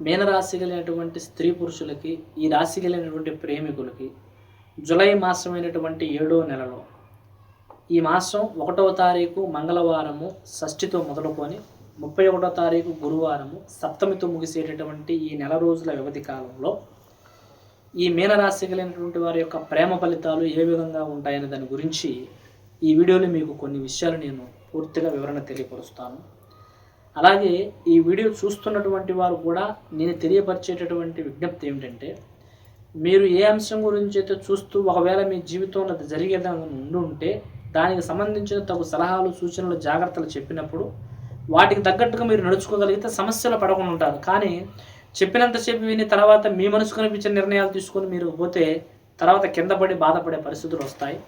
మీనరాశి కలిగినటువంటి స్త్రీ పురుషులకి ఈ రాశి కలిగినటువంటి ప్రేమికులకి జులై మాసమైనటువంటి ఏడో నెలలో ఈ మాసం ఒకటవ తారీఖు మంగళవారము షష్ఠితో మొదలుకొని ముప్పై ఒకటో తారీఖు గురువారము సప్తమితో ముగిసేటటువంటి ఈ నెల రోజుల వ్యవధి కాలంలో ఈ మీనరాశి కలిగినటువంటి వారి యొక్క ప్రేమ ఫలితాలు ఏ విధంగా ఉంటాయనే దాని గురించి ఈ వీడియోలో మీకు కొన్ని విషయాలు నేను పూర్తిగా వివరణ తెలియపరుస్తాను. అలాగే ఈ వీడియో చూస్తున్నటువంటి వారు కూడా నేను తెలియపరిచేటటువంటి విజ్ఞప్తి ఏమిటంటే మీరు ఏ అంశం గురించి అయితే చూస్తూ ఒకవేళ మీ జీవితంలో అది జరిగేదాన్ని ఉండి ఉంటే దానికి సంబంధించిన తగు సలహాలు సూచనలు జాగ్రత్తలు చెప్పినప్పుడు వాటికి తగ్గట్టుగా మీరు నడుచుకోగలిగితే సమస్యలు పడకుండా ఉంటారు. కానీ చెప్పినంతసేపు విని తర్వాత మీ మనసు కనిపించిన నిర్ణయాలు తీసుకొని మీరు పోతే తర్వాత కింద పడి బాధపడే పరిస్థితులు వస్తాయి.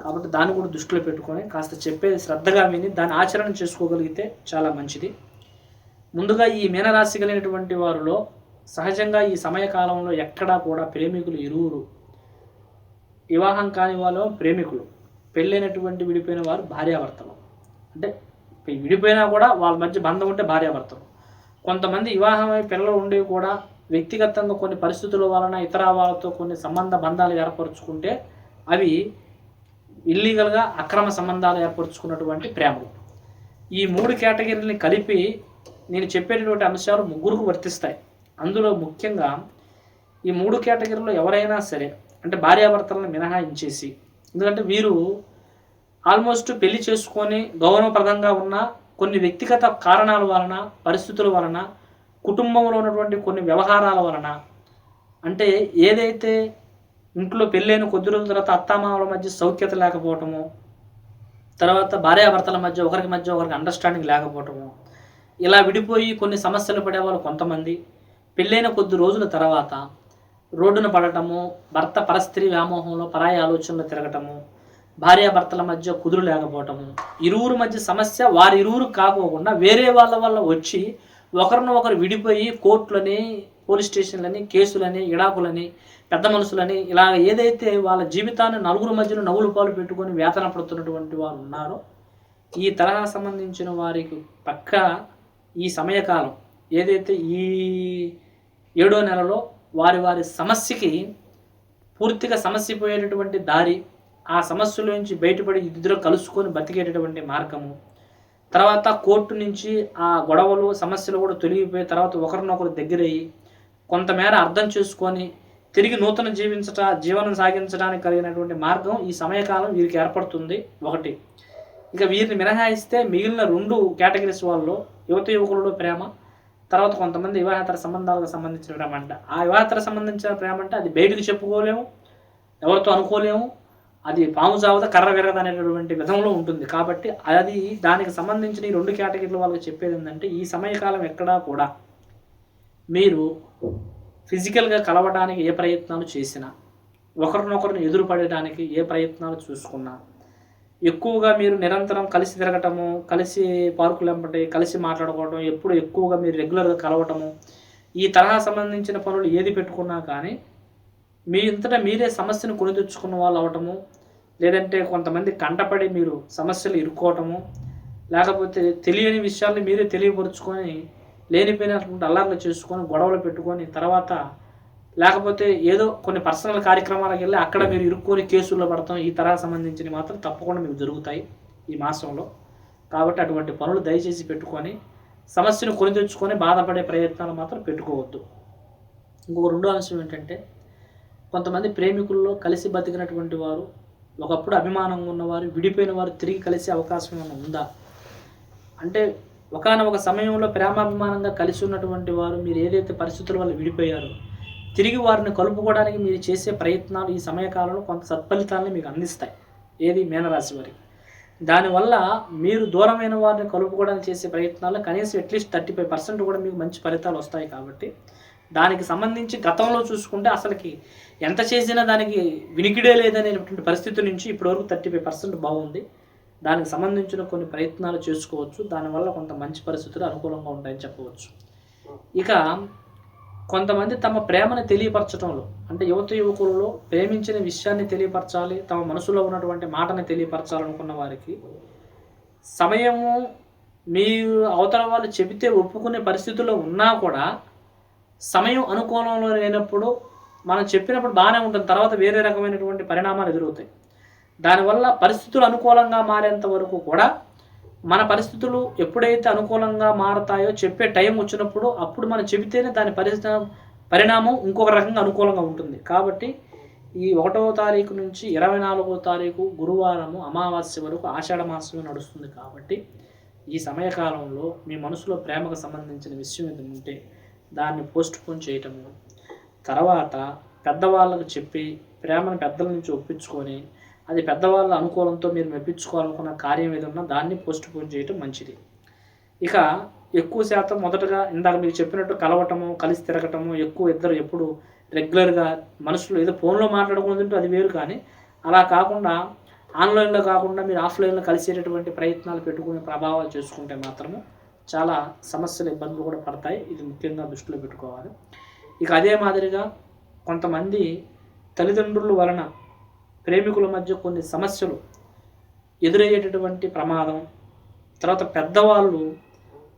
కాబట్టి దాన్ని కూడా దృష్టిలో పెట్టుకొని కాస్త చెప్పేది శ్రద్ధగా విని దాన్ని ఆచరణ చేసుకోగలిగితే చాలా మంచిది. ముందుగా ఈ మీనరాశి కలిగినటువంటి వారిలో సహజంగా ఈ సమయకాలంలో ఎక్కడా కూడా ప్రేమికులు ఇరువురు. వివాహం కాని వాళ్ళు ప్రేమికులు. పెళ్ళైనటువంటి విడిపోయిన వారు భార్యాభర్తలు. అంటే విడిపోయినా కూడా వాళ్ళ మధ్య బంధం ఉంటే భార్యాభర్తలు. కొంతమంది వివాహమై పిల్లలు ఉండేవి కూడా వ్యక్తిగతంగా కొన్ని పరిస్థితుల వలన ఇతర వాళ్ళతో కొన్ని సంబంధ బంధాలు ఏర్పరచుకుంటే అవి ఇల్లీగల్గా అక్రమ సంబంధాలు ఏర్పరచుకున్నటువంటి ప్రేమలు. ఈ మూడు కేటగిరీలని కలిపి నేను చెప్పేటటువంటి అంశాలు ముగ్గురుకు వర్తిస్తాయి. అందులో ముఖ్యంగా ఈ మూడు కేటగిరీలో ఎవరైనా సరే అంటే భార్యాభర్తలను మినహాయించేసి ఎందుకంటే వీరు ఆల్మోస్ట్ పెళ్ళి చేసుకొని గౌరవప్రదంగా ఉన్న కొన్ని వ్యక్తిగత కారణాల వలన పరిస్థితుల వలన కుటుంబంలో ఉన్నటువంటి కొన్ని వ్యవహారాల వలన అంటే ఏదైతే ఇంట్లో పెళ్ళైన కొద్ది రోజుల తర్వాత అత్తామామల మధ్య సౌఖ్యత లేకపోవటము తర్వాత భార్యాభర్తల మధ్య ఒకరికి మధ్య ఒకరికి అండర్స్టాండింగ్ లేకపోవటము ఇలా విడిపోయి కొన్ని సమస్యలు పడేవాళ్ళు కొంతమంది. పెళ్ళైన కొద్ది రోజుల తర్వాత రోడ్డున పడటము భర్త పరస్త్రీ వ్యామోహంలో పరాయి ఆలోచనలు తిరగటము భార్యాభర్తల మధ్య కుదురు లేకపోవటము ఇరువురు మధ్య సమస్య వారి ఇరువురు కాకోకుండా వేరే వాళ్ళ వల్ల వచ్చి ఒకరిని ఒకరు విడిపోయి కోర్టులని పోలీస్ స్టేషన్లని కేసులని ఇడాకులని పెద్ద మనుషులని ఇలా ఏదైతే వాళ్ళ జీవితాన్ని నలుగురు మధ్యలో నవ్వులు పాలు పెట్టుకొని వేతన పడుతున్నటువంటి వారు ఉన్నారో ఈ తరహా సంబంధించిన వారికి పక్క ఈ సమయకాలం ఏదైతే ఈ ఏడో నెలలో వారి వారి సమస్యకి పూర్తిగా సమస్య పోయేటటువంటి దారి ఆ సమస్యల నుంచి బయటపడి ఇద్దరు కలుసుకొని బతికేటటువంటి మార్గము. తర్వాత కోర్టు నుంచి ఆ గొడవలు సమస్యలు కూడా తొలగిపోయి తర్వాత ఒకరినొకరు దగ్గరయ్యి కొంతమేర అర్థం చేసుకొని తిరిగి నూతన జీవించట జీవనం సాగించడానికి కలిగినటువంటి మార్గం ఈ సమయకాలం వీరికి ఏర్పడుతుంది. ఒకటి. ఇక వీరిని మినహాయిస్తే మిగిలిన రెండు కేటగిరీస్ వాళ్ళు యువత యువకులలో ప్రేమ తర్వాత కొంతమంది వివాహేతర సంబంధాలకు సంబంధించిన ప్రేమ అంట. ఆ వివాహేతర సంబంధించిన ప్రేమ అంటే అది బయటకు చెప్పుకోలేము ఎవరితో అనుకోలేము అది పాము చావద కర్ర విరగద అనేటటువంటి విధంలో ఉంటుంది. కాబట్టి అది దానికి సంబంధించిన ఈ రెండు కేటగిరీల వాళ్ళకి చెప్పేది ఏంటంటే ఈ సమయకాలం ఎక్కడా కూడా మీరు ఫిజికల్గా కలవడానికి ఏ ప్రయత్నాలు చేసినా ఒకరినొకరిని ఎదురుపడడానికి ఏ ప్రయత్నాలు చూసుకున్నా ఎక్కువగా మీరు నిరంతరం కలిసి తిరగటము కలిసి పార్కులు వెంబడి కలిసి మాట్లాడుకోవడం ఎప్పుడు ఎక్కువగా మీరు రెగ్యులర్గా కలవటము ఈ తరహా సంబంధించిన పనులు ఏది పెట్టుకున్నా కానీ మీ ఇంతటా మీరే సమస్యను కొని తెచ్చుకున్న వాళ్ళు అవటము లేదంటే కొంతమంది కంటపడి మీరు సమస్యలు ఇరుక్కోవటము లేకపోతే తెలియని విషయాల్ని మీరే తెలియపరుచుకొని లేనిపోయినటువంటి అల్లర్లు చేసుకొని గొడవలు పెట్టుకొని తర్వాత లేకపోతే ఏదో కొన్ని పర్సనల్ కార్యక్రమాలకు వెళ్ళి అక్కడ మీరు ఇరుక్కుని కేసుల్లో పడతాం ఈ తరహా సంబంధించినవి మాత్రం తప్పకుండా మీకు జరుగుతాయి ఈ మాసంలో. కాబట్టి అటువంటి పనులు దయచేసి పెట్టుకొని సమస్యను కొని తెచ్చుకొని బాధపడే ప్రయత్నాలు మాత్రం పెట్టుకోవద్దు. ఇంకొక రెండో అంశం ఏంటంటే కొంతమంది ప్రేమికుల్లో కలిసి బతికినటువంటి వారు ఒకప్పుడు అభిమానంగా ఉన్నవారు విడిపోయిన వారు తిరిగి కలిసే అవకాశం ఏమైనా ఉందా? అంటే ఒకనొక సమయంలో ప్రేమాభిమానంగా కలిసి ఉన్నటువంటి వారు మీరు ఏదైతే పరిస్థితుల వల్ల విడిపోయారో తిరిగి వారిని కలుపుకోవడానికి మీరు చేసే ప్రయత్నాలు ఈ సమయకాలంలో కొంత సత్ఫలితాలని మీకు అందిస్తాయి. ఏది? మీనరాశి వారికి. దానివల్ల మీరు దూరమైన వారిని కలుపుకోవడానికి చేసే ప్రయత్నాల్లో కనీసం అట్లీస్ట్ థర్టీ ఫైవ్ పర్సెంట్ కూడా మీకు మంచి ఫలితాలు వస్తాయి కాబట్టి దానికి సంబంధించి గతంలో చూసుకుంటే అసలుకి ఎంత చేసినా దానికి వినికిడే లేదనేటువంటి పరిస్థితి నుంచి ఇప్పటివరకు థర్టీ ఫైవ్ పర్సెంట్ బాగుంది. దానికి సంబంధించిన కొన్ని ప్రయత్నాలు చేసుకోవచ్చు. దానివల్ల కొంత మంచి పరిస్థితులు అనుకూలంగా ఉంటాయని చెప్పవచ్చు. ఇక కొంతమంది తమ ప్రేమను తెలియపరచడంలో అంటే యువత యువకులలో ప్రేమించిన విషయాన్ని తెలియపరచాలి తమ మనసులో ఉన్నటువంటి మాటని తెలియపరచాలనుకున్న వారికి సమయము మీరు అవతల వాళ్ళు చెబితే ఒప్పుకునే పరిస్థితుల్లో ఉన్నా కూడా సమయం అనుకూలంలో లేనప్పుడు మనం చెప్పినప్పుడు బాగానే ఉంటుంది తర్వాత వేరే రకమైనటువంటి పరిణామాలు ఎదురవుతాయి. దానివల్ల పరిస్థితులు అనుకూలంగా మారేంత వరకు కూడా మన పరిస్థితులు ఎప్పుడైతే అనుకూలంగా మారతాయో చెప్పే టైం వచ్చినప్పుడు అప్పుడు మనం చెబితేనే దాని పరిస్థితి పరిణామం ఇంకొక రకంగా అనుకూలంగా ఉంటుంది. కాబట్టి ఈ ఒకటవ తారీఖు నుంచి ఇరవై నాలుగవ తారీఖు గురువారము అమావాస్య వరకు ఆషాఢ మాసమే నడుస్తుంది కాబట్టి ఈ సమయకాలంలో మీ మనసులో ప్రేమకు సంబంధించిన విషయం ఏదైనా ఉంటే దాన్ని పోస్ట్ పోన్ చేయటము తర్వాత పెద్దవాళ్ళకు చెప్పి ప్రేమను పెద్దల నుంచి ఒప్పించుకొని అది పెద్దవాళ్ళ అనుకూలంతో మీరు మెప్పించుకోవాలనుకున్న కార్యం ఏదన్నా దాన్ని పోస్ట్ పోన్ చేయటం మంచిది. ఇక ఎక్కువ శాతం మొదటగా ఇందాక మీకు చెప్పినట్టు కలవటము కలిసి తిరగటము ఎక్కువ ఇద్దరు ఎప్పుడు రెగ్యులర్గా మనుషులు ఏదో ఫోన్లో మాట్లాడుకుంటుంటే అది వేరు కానీ అలా కాకుండా ఆన్లైన్లో కాకుండా మీరు ఆఫ్లైన్లో కలిసేటటువంటి ప్రయత్నాలు పెట్టుకునే ప్రభావాలు చేసుకుంటే మాత్రము చాలా సమస్యలు ఇబ్బందులు కూడా పడతాయి. ఇది ముఖ్యంగా దృష్టిలో పెట్టుకోవాలి. ఇక అదే మాదిరిగా కొంతమంది తల్లిదండ్రుల వలన ప్రేమికుల మధ్య కొన్ని సమస్యలు ఎదురయ్యేటటువంటి ప్రమాదం తర్వాత పెద్దవాళ్ళు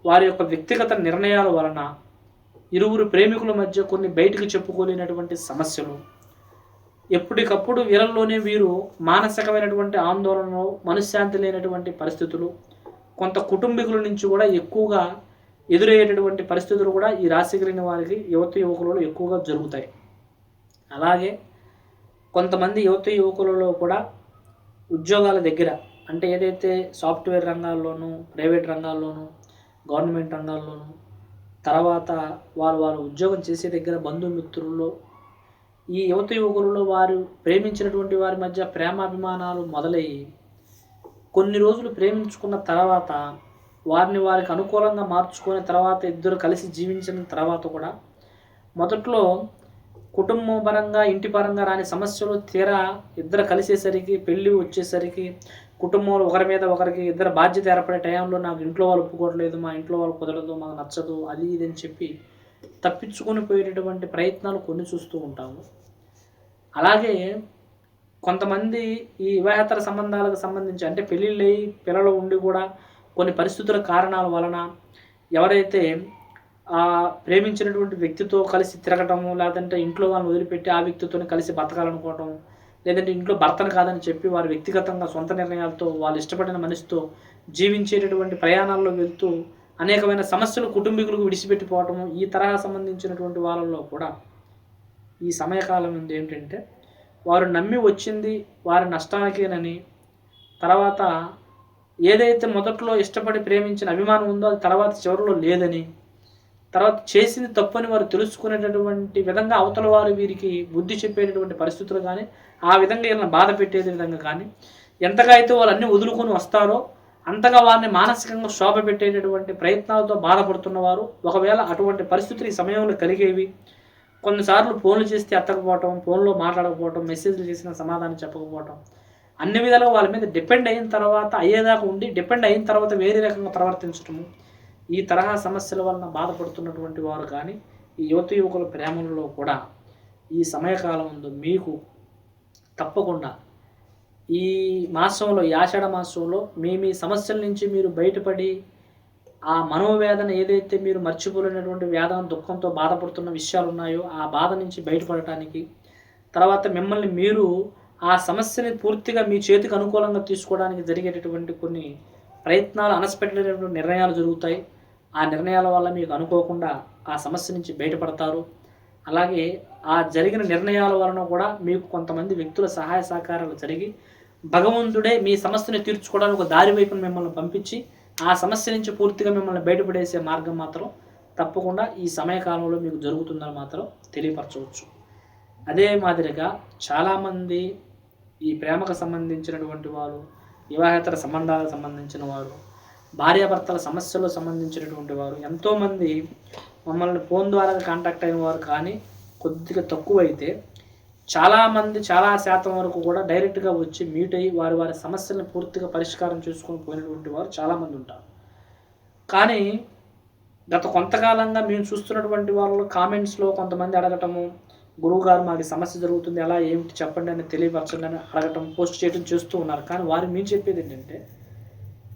వారి యొక్క వ్యక్తిగత నిర్ణయాల వలన ఇరువురు ప్రేమికుల మధ్య కొన్ని బయటికి చెప్పుకోలేనటువంటి సమస్యలు. ఎప్పటికప్పుడు వీరల్లోనే వీరు మానసికమైనటువంటి ఆందోళనలు మనశ్శాంతి లేనటువంటి పరిస్థితులు కొంత కుటుంబీకుల నుంచి కూడా ఎక్కువగా ఎదురయ్యేటటువంటి పరిస్థితులు కూడా ఈ రాశి కలిగిన వారికి యువత యువకులలో ఎక్కువగా జరుగుతాయి. అలాగే కొంతమంది యువత యువకులలో కూడా ఉద్యోగాల దగ్గర అంటే ఏదైతే సాఫ్ట్వేర్ రంగాల్లోనూ ప్రైవేట్ రంగాల్లోనూ గవర్నమెంట్ రంగాల్లోనూ తర్వాత వారు వారు ఉద్యోగం చేసే దగ్గర బంధుమిత్రుల్లో ఈ యువత యువకులలో వారు ప్రేమించినటువంటి వారి మధ్య ప్రేమాభిమానాలు మొదలయ్యి కొన్ని రోజులు ప్రేమించుకున్న తర్వాత వారిని వారికి అనుకూలంగా మార్చుకున్న తర్వాత ఇద్దరు కలిసి జీవించిన తర్వాత కూడా మొదట్లో కుటుంబ పరంగా ఇంటి పరంగా రాని సమస్యలు తీరా ఇద్దరు కలిసేసరికి పెళ్ళి వచ్చేసరికి కుటుంబంలో ఒకరి మీద ఒకరికి ఇద్దరు బాధ్యత ఏర్పడే టైంలో నాకు ఇంట్లో వాళ్ళు ఒప్పుకోవట్లేదు మా ఇంట్లో వాళ్ళు కుదరదు మాకు నచ్చదు అది ఇది అని చెప్పి తప్పించుకొని పోయేటటువంటి ప్రయత్నాలు కొన్ని చూస్తూ ఉంటాము. అలాగే కొంతమంది ఈ వివాహేతర సంబంధాలకు సంబంధించి అంటే పెళ్ళిళ్ళు పిల్లలు ఉండి కూడా కొన్ని పరిస్థితుల కారణాల వలన ఎవరైతే ప్రేమించినటువంటి వ్యక్తితో కలిసి తిరగటము లేదంటే ఇంట్లో వాళ్ళని వదిలిపెట్టి ఆ వ్యక్తితో కలిసి బతకాలనుకోవటం లేదంటే ఇంట్లో భర్తను కాదని చెప్పి వారు వ్యక్తిగతంగా సొంత నిర్ణయాలతో వాళ్ళు ఇష్టపడిన మనిషితో జీవించేటటువంటి ప్రయాణాల్లో వెళ్తూ అనేకమైన సమస్యలు కుటుంబీకులకు విడిచిపెట్టిపోవటము ఈ తరహా సంబంధించినటువంటి వాళ్ళల్లో కూడా ఈ సమయకాలం ఉంది ఏంటంటే వారు నమ్మి వచ్చింది వారి నష్టానికేనని తర్వాత ఏదైతే మొదట్లో ఇష్టపడి ప్రేమించిన అభిమానం ఉందో అది తర్వాత చివరిలో లేదని తర్వాత చేసింది తప్పని వారు తెలుసుకునేటటువంటి విధంగా అవతల వారు వీరికి బుద్ధి చెప్పేటటువంటి పరిస్థితులు కానీ ఆ విధంగా వీళ్ళని బాధ పెట్టేది విధంగా కానీ ఎంతగా అయితే వాళ్ళు అన్ని వదులుకొని వస్తారో అంతగా వారిని మానసికంగా శోభ పెట్టేటటువంటి ప్రయత్నాలతో బాధపడుతున్నవారు ఒకవేళ అటువంటి పరిస్థితులు ఈ సమయంలో కలిగేవి కొన్నిసార్లు ఫోన్లు చేస్తే ఎత్తకపోవటం ఫోన్లో మాట్లాడకపోవటం మెసేజ్లు చేసిన సమాధానం చెప్పకపోవటం అన్ని విధాలుగా వాళ్ళ మీద డిపెండ్ అయిన తర్వాత అయ్యేదాకా ఉండి డిపెండ్ అయిన తర్వాత వేరే రకంగా ప్రవర్తించటము ఈ తరహా సమస్యల వలన బాధపడుతున్నటువంటి వారు కానీ ఈ యువత యువకుల ప్రేమలలో కూడా ఈ సమయకాలం ముందు మీకు తప్పకుండా ఈ మాసంలో ఈ ఆషాఢ మాసంలో మీ మీ సమస్యల నుంచి మీరు బయటపడి ఆ మనోవేదన ఏదైతే మీరు మర్చిపోలేనటువంటి వేదన దుఃఖంతో బాధపడుతున్న విషయాలు ఉన్నాయో ఆ బాధ నుంచి బయటపడటానికి తర్వాత మిమ్మల్ని మీరు ఆ సమస్యని పూర్తిగా మీ చేతికి అనుకూలంగా తీసుకోవడానికి జరిగేటటువంటి కొన్ని ప్రయత్నాలు అనస్పెట్టలేనటువంటి నిర్ణయాలు జరుగుతాయి. ఆ నిర్ణయాల వల్ల మీకు అనుకోకుండా ఆ సమస్య నుంచి బయటపడతారు. అలాగే ఆ జరిగిన నిర్ణయాల వలన కూడా మీకు కొంతమంది వ్యక్తుల సహాయ సహకారాలు జరిగి భగవంతుడే మీ సమస్యను తీర్చుకోవడానికి ఒక దారి వైపున మిమ్మల్ని పంపించి ఆ సమస్య నుంచి పూర్తిగా మిమ్మల్ని బయటపడేసే మార్గం మాత్రం తప్పకుండా ఈ సమయకాలంలో మీకు జరుగుతుందని మాత్రం తెలియపరచవచ్చు. అదే మాదిరిగా చాలామంది ఈ ప్రేమకు సంబంధించినటువంటి వారు వివాహేతర సంబంధాలకు సంబంధించిన వారు భార్యాభర్తల సమస్యలు సంబంధించినటువంటి వారు ఎంతోమంది మమ్మల్ని ఫోన్ ద్వారా కాంటాక్ట్ అయిన వారు కానీ కొద్దిగా తక్కువ అయితే చాలామంది చాలా శాతం వరకు కూడా డైరెక్ట్గా వచ్చి మీట్ అయ్యి వారి వారి సమస్యలను పూర్తిగా పరిష్కారం చేసుకొని పోయినటువంటి వారు చాలామంది ఉంటారు. కానీ గత కొంతకాలంగా మేము చూస్తున్నటువంటి వాళ్ళు కామెంట్స్లో కొంతమంది అడగటము గురువు గారు మాకు సమస్య జరుగుతుంది ఎలా ఏమిటి చెప్పండి అని తెలియపరచండి అని అడగటం పోస్ట్ చేయడం చేస్తూ ఉన్నారు. కానీ వారు మేము చెప్పేది ఏంటంటే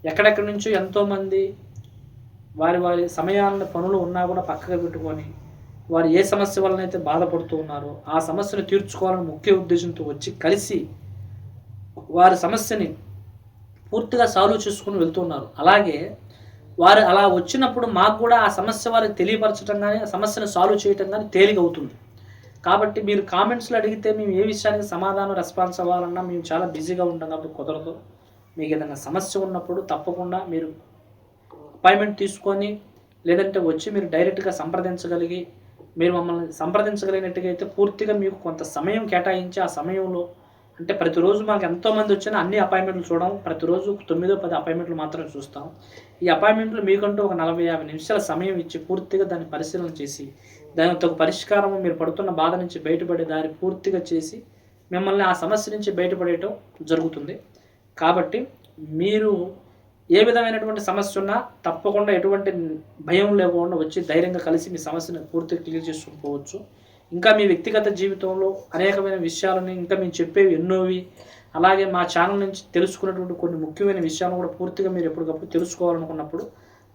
ఎక్కడెక్కడి నుంచో ఎంతోమంది వారి వారి సమయాలను పనులు ఉన్నా కూడా పక్కగా పెట్టుకొని వారు ఏ సమస్య వలన అయితే బాధపడుతూ ఉన్నారో ఆ సమస్యను తీర్చుకోవాలని ముఖ్య ఉద్దేశంతో వచ్చి కలిసి వారి సమస్యని పూర్తిగా సాల్వ్ చేసుకుని వెళ్తున్నారు. అలాగే వారు అలా వచ్చినప్పుడు మాకు కూడా ఆ సమస్య వారికి తెలియపరచడం కానీ ఆ సమస్యను సాల్వ్ చేయటం కానీ తేలిక అవుతుంది కాబట్టి మీరు కామెంట్స్లో అడిగితే మేము ఏ విషయానికి సమాధానం రెస్పాన్స్ అవ్వాలన్నా మేము చాలా బిజీగా ఉంటాం కాబట్టి కుదరదు. మీకు ఏదైనా సమస్య ఉన్నప్పుడు తప్పకుండా మీరు అపాయింట్మెంట్ తీసుకొని లేదంటే వచ్చి మీరు డైరెక్ట్గా సంప్రదించగలిగి మీరు మమ్మల్ని సంప్రదించగలిగినట్టుగా అయితే పూర్తిగా మీకు కొంత సమయం కేటాయించి ఆ సమయంలో అంటే ప్రతిరోజు మాకు ఎంతోమంది వచ్చినా అన్ని అపాయింట్మెంట్లు చూడడం ప్రతిరోజు తొమ్మిదో పది అపాయింట్మెంట్లు మాత్రమే చూస్తాం. ఈ అపాయింట్మెంట్లు మీకంటూ ఒక నలభై యాభై నిమిషాల సమయం ఇచ్చి పూర్తిగా దాన్ని పరిశీలన చేసి దానికి ఒక పరిష్కారం మీరు పడుతున్న బాధ నుంచి బయటపడే దారి పూర్తిగా చేసి మిమ్మల్ని ఆ సమస్య నుంచి బయటపడేయటం జరుగుతుంది. కాబట్టి మీరు ఏ విధమైనటువంటి సమస్య ఉన్నా తప్పకుండా ఎటువంటి భయం లేకుండా వచ్చి ధైర్యంగా కలిసి మీ సమస్యను పూర్తిగా క్లియర్ చేసుకుని ఇంకా మీ వ్యక్తిగత జీవితంలో అనేకమైన విషయాలని ఇంకా మేము చెప్పేవి ఎన్నోవి. అలాగే మా ఛానల్ నుంచి తెలుసుకున్నటువంటి కొన్ని ముఖ్యమైన విషయాలను కూడా పూర్తిగా మీరు ఎప్పటికప్పుడు తెలుసుకోవాలనుకున్నప్పుడు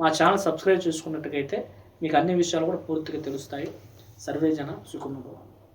మా ఛానల్ సబ్స్క్రైబ్ చేసుకున్నట్టుగైతే మీకు అన్ని విషయాలు కూడా పూర్తిగా తెలుస్తాయి. సర్వేజన జన